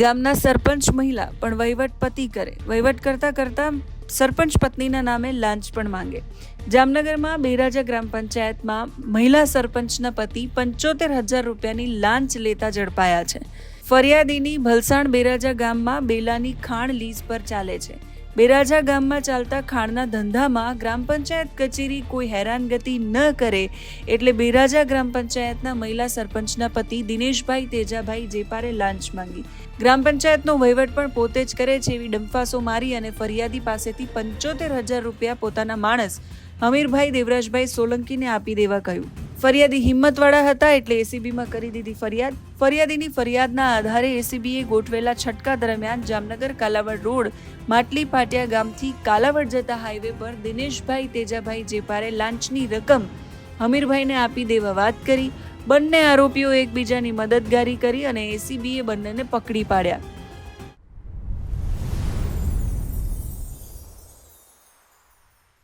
ગામના સરપંચ મહિલા પણ વહીવટ પતિ કરે. વહીવટ કરતાં કરતાં સરપંચ પત્નીના નામે લાંચ પણ માંગે. જામનગરમાં બેરાજા ગ્રામ પંચાયતમાં મહિલા સરપંચના પતિ પંચોતેર હજાર રૂપિયાની લાંચ લેતા ઝડપાયા છે. ફરિયાદીની ભલસાણ બેરાજા ગામમાં બેલાની ખાણ લીઝ પર ચાલે છે. બેરાજા ગામમાં ચાલતા ખાણના ધંધામાં ગ્રામ પંચાયત કચેરી કોઈ હેરાનગતિ ન કરે એટલે બેરાજા ગ્રામ પંચાયતના મહિલા સરપંચના પતિ દિનેશભાઈ તેજાભાઈ જેપારે લાંચ માંગી. ગ્રામ પંચાયતનો વહીવટ પણ પોતે જ કરે છે એવી ડંફાસો મારી અને ફરિયાદી પાસેથી પંચોતેર હજાર રૂપિયા પોતાના માણસ હમીરભાઈ દેવરાજભાઈ સોલંકીને આપી દેવા કહ્યું. ફરિયાદી હિંમતવાળા હતા એટલે એસીબીમાં કરી દીધી ફરિયાદ. ફરિયાદીની ફરિયાદના આધારે એસીબીએ ગોઠવેલા છટકા દરમિયાન જામનગર કાલાવડ રોડ, માટલી પાટિયા ગામથી કાલાવડ જતા હાઈવે પર દિનેશભાઈ તેજાભાઈ જેપારે લાંચની રકમ હમીરભાઈને આપી દેવા વાત કરી. બંને આરોપીઓ એકબીજાની મદદગારી કરી અને એસીબીએ બંનેને પકડી પાડ્યા.